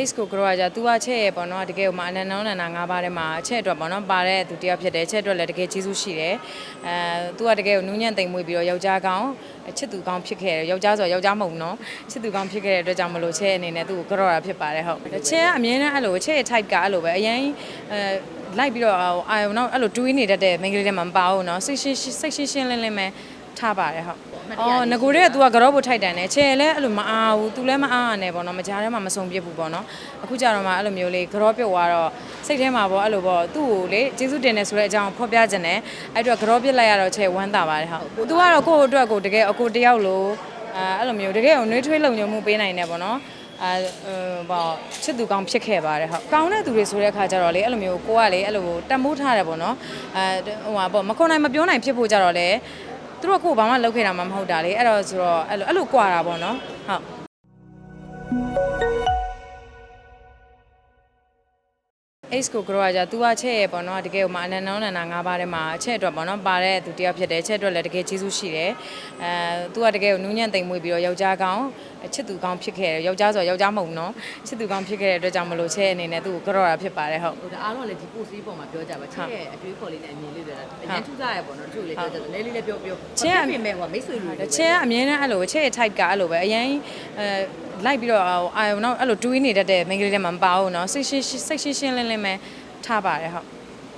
Ace ကို grow ကကြ तू ကချက်ရပေါ့နော်တကယ်ဟိုမှာအနန္တနန္ဒနာ၅ပါးထဲမှာချက်အတွက်ပေါ့နော်ပါတဲ့သူတယောက်ဖြစ်တယ်ချက်အတွက်လည်းတကယ်ကျေးဇူးရှိတယ်အဲ तू ကတကယ်ကိုနူးညံ့သိမ်မွေ့ပြီးတော့ယောက်ျားကောင်းချစ်သူကောင်းဖြစ်ခဲ့တယ်ယောက်ျားဆိုယောက်ျားမဟုတ်ဘူးနော်ချစ်သူကောင်းဖြစ်ခဲ့တဲ့အတွက်ကြောင့်မလို့ချက်အနေနဲ့သူ့ကို grow တာဖြစ်ပါတယ်ဟုတ်ချက်ကအမြဲတမ်းအဲ့လိုချက်ရဲ့ type ကအဲ့လိုပဲအရင်အဲလိုက်ပြီးတော့အာယုံတော့အဲ့လိုတွေးနေတတ်တဲ့ main ကလေးတွေမှာမပါဘူးနော်စိတ်ရှင်းစိတ်ရှင်းရှင်းလင်းလင်းပဲထားပါတယ်ဟုတ် အော်ငကိုတဲ့က तू ကကြောဖို့ထိုက်တန်တယ်ချဲလည်းအဲ့လိုမအားဘူး तू လည်းမအားရနဲ့ပေါ့နော်မကြားထဲမှာမစုံပြစ်ဘူးပေါ့နော်အခုကြတော့မှအဲ့လိုမျိုးလေးကြောပြုတ်သွားတော့စိတ်ထဲမှာပေါ့အဲ့လိုပေါ့သူ့ကိုလေကျေးဇူးတင်တယ်ဆိုတဲ့အကြောင်းဖော်ပြခြင်းနဲ့အဲ့တော့ကြောပြစ်လိုက်ရတော့ချဲဝမ်းသာပါတယ်ဟုတ် तू ကတော့ကိုယ့်အတွက်ကိုတကယ်အကိုတယောက်လို့အဲအဲ့လိုမျိုးတကယ်ကိုနှွေးထွေးလုံညုံမှုပေးနိုင်တယ်ပေါ့နော်အဲဘောချစ်သူကောင်းဖြစ်ခဲ့ပါတယ်ဟုတ်ကောင်းတဲ့သူတွေဆိုတဲ့အခါကျတော့လေအဲ့လိုမျိုးကိုကလေအဲ့လိုတတ်မိုးထားတယ်ပေါ့နော်အဲဟိုဟာပေါ့မခွန်နိုင်မပြောနိုင်ဖြစ်ဖို့ကြတော့လေ သူတို့ကကိုယ်ဘာမှလုပ်ခဲ့တာမှမဟုတ်တာလေအဲ့တော့ဆိုတော့အဲ့လိုအဲ့လိုကြွာတာပေါ့နော်ဟုတ် Ace ကို grow ကကြ तू ကချက်ရပေါ့နော်တကယ်ဟိုမှာအနန္တနန္ဒနာ၅ပါးထဲမှာချက်အတွက်ပေါ့နော်ပါတဲ့သူတယောက်ဖြစ်တယ်ချက်အတွက်လည်းတကယ်ကျေးဇူးရှိတယ်အဲ तू ကတကယ်ကိုနူးညံ့သိမ်မွေ့ပြီးတော့ယောက်ျားကောင်းချစ်သူကောင်းဖြစ်ခဲ့တယ်ယောက်ျားဆိုယောက်ျားမဟုတ်ဘူးနော်ချစ်သူကောင်းဖြစ်ခဲ့တဲ့အတွက်ကြောင့်မလို့ချက်အနေနဲ့သူ့ကို grow တာဖြစ်ပါတယ်ဟုတ်ဟိုဒါအားလုံးလည်းဒီ post လေးပုံမှာပြောကြပါချစ်ရဲ့အတွေးခေါ်လေးနဲ့အမြင်လေးတွေလည်းအရင်ထူးကြရပေါ့နော်တချို့လေးပြောကြတယ်လေးလေးလည်းပြောပြောပြင်မဲ့ဟိုမိတ်ဆွေလူတွေချက်ကအမြဲတမ်းအဲ့လိုချက်ရဲ့ type ကအဲ့လိုပဲအရင်အဲလိုက်ပြီးတော့အာယုံတော့အဲ့လိုတွေးနေတတ်တဲ့ main ကလေးတွေမှာမပါဘူးနော်စိတ်ရှင်းစိတ်ရှင်းရှင်းလင်းလင်းပဲထားပါတယ်ဟုတ်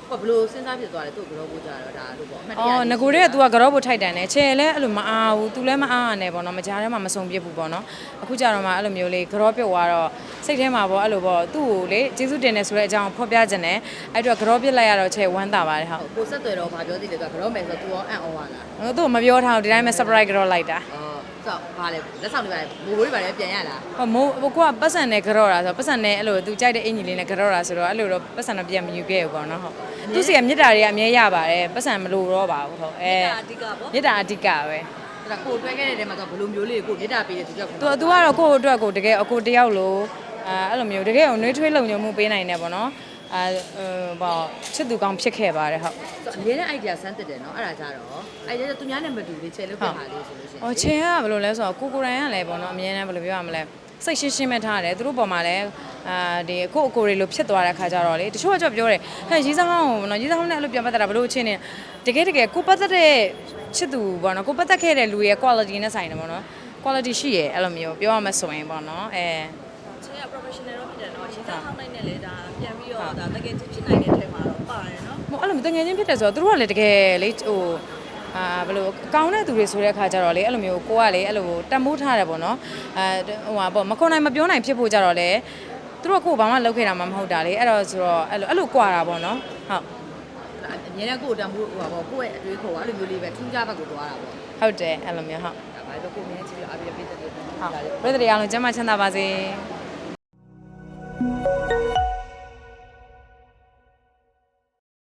ဟိုဘလို့စဉ်းစားဖြစ်သွားတယ်သူ့ကတော့ပို့ကြတော့ဒါလို့ပေါ့အမှတ်တရ အော်ငကိုတဲ့က तू ကကြောဖို့ထိုက်တန်တယ်ချဲလည်းအဲ့လိုမအားဘူး तू လည်းမအားရနဲ့ပေါ့နော်မကြားထဲမှာမစုံပြစ်ဘူးပေါ့နော်အခုကြတော့မှအဲ့လိုမျိုးလေးကြောပြုတ်သွားတော့စိတ်ထဲမှာပေါ့အဲ့လိုပေါ့သူ့ကိုလေကျေးဇူးတင်တယ်ဆိုတဲ့အကြောင်းဖော်ပြခြင်းနဲ့အဲ့တော့ကြောပြစ်လိုက်ရတော့ချဲဝမ်းသာပါတယ်ဟုတ် ကိုဆက်သွယ်တော့ဘာပြောသေးလဲဆိုတော့ကတော့မယ်ဆိုတော့ तू ရောအံ့ဩပါလား ဟိုသူ့ကိုမပြောထားဘူးဒီတိုင်းပဲ surprise ကြောလိုက်တာ အော် ဆိုတော့ဘာလဲလက်ဆောင်တွေပါမိုးဘိုးတွေပါလဲပြန်ရလားဟိုမိုးဟိုကပတ်စံနဲ့ကြောတာဆိုပတ်စံနဲ့အဲ့လို तू ကြိုက်တဲ့အင်ကြီးလေးနဲ့ကြောတာဆိုတော့အဲ့လိုတော့ပတ်စံတော့ပြန်မယူခဲ့ဘူးပေါ့နော်ဟုတ်သူစီကမြစ်တာတွေကအမြဲရပါတယ်ပတ်စံမလိုတော့ပါဘူးဟုတ်အဲအဓိကပေါ့မြစ်တာအဓိကပဲအဲ့ဒါကိုတွဲခဲ့တဲ့တဲမှာဆိုဘလို့မျိုးလေးကိုမြစ်တာပေးတဲ့သူကြောက်သူသူကတော့ကိုယ့်အတွက်ကိုတကယ်အကိုတယောက်လို့အဲအဲ့လိုမျိုးတကယ်ကိုနှွေးထွေးလုံညုံမှုပေးနိုင်တယ်ပေါ့နော် အဲဘောချစ်သူကောင်းဖြစ်ခဲ့ပါတယ်ဟုတ်အများနဲ့ idea စမ်းတက်တယ်နော်အဲ့ဒါကြတော့ idea သူများနဲ့မတူလေးချဲလို့ပြန်ပါလေးဆိုလို့ရှိရင်။အော်ချင်းကဘယ်လိုလဲဆိုတော့ကိုကိုရိုင်းကလည်းပေါ့နော်အမြဲတမ်းဘယ်လိုပြောရမလဲစိတ်ရှင်းရှင်းပဲထားတယ်သူတို့ပေါ်မှာလည်းအာဒီကိုအကိုတွေလိုဖြစ်သွားတဲ့ခါကျတော့လေတချို့ကကြောက်ပြောတယ်ဟဲ့ရေးစားဟောင်းပေါ့နော်ရေးစားဟောင်းနဲ့အဲ့လိုပြန်ပတ်သက်တာဘယ်လိုအချင်းနေတကယ်တကယ်ကိုပတ်သက်တဲ့ချစ်သူပေါ့နော်ကိုပတ်သက်ခဲ့တဲ့လူရဲ့ quality နဲ့ဆိုင်တယ်ပေါ့နော် quality ရှိရဲ့အဲ့လိုမျိုးပြောရမှဆိုရင်ပေါ့နော်အဲချင်းက professional တော့ဖြစ်တယ်နော်ချင်းစားထောင်းနိုင်နဲ့လေဒါပြန်ပြီး တော့ဒါတကယ်ချင်းဖြစ်နိုင်တဲ့အထဲမှာတော့ပါတယ်နော်မဟုတ်အဲ့လိုတငယ်ချင်းဖြစ်တယ်ဆိုတော့သူတို့ကလည်းတကယ်လေဟိုအာဘယ်လိုကောင်းတဲ့သူတွေဆိုတဲ့အခါကျတော့လေအဲ့လိုမျိုးကိုကလေအဲ့လိုတတ်မိုးထားတယ်ပေါ့နော်အဲဟိုဟာပေါ့မခွန်နိုင်မပြောနိုင်ဖြစ်ဖို့ကြတော့လေသူတို့ကကိုယ်ဘာမှလုပ်ခဲ့တာမှမဟုတ်တာလေအဲ့တော့ဆိုတော့အဲ့လိုအဲ့လိုကြွာတာပေါ့နော်ဟုတ်အများနဲ့ကိုတံမိုးဟိုပါပေါ့ကိုယ့်ရဲ့အတွေးခေါ်ကအဲ့လိုမျိုးလေးပဲထူးခြားဘက်ကိုသွားတာပေါ့ဟုတ်တယ်အဲ့လိုမျိုးဟုတ်ဒါဘာလို့ကိုမြင်ချင်ပြီးအပြည့်ပြည့်တဲ့ဟုတ်ပြည်သူတွေအားလုံးကျန်းမာချမ်းသာပါစေ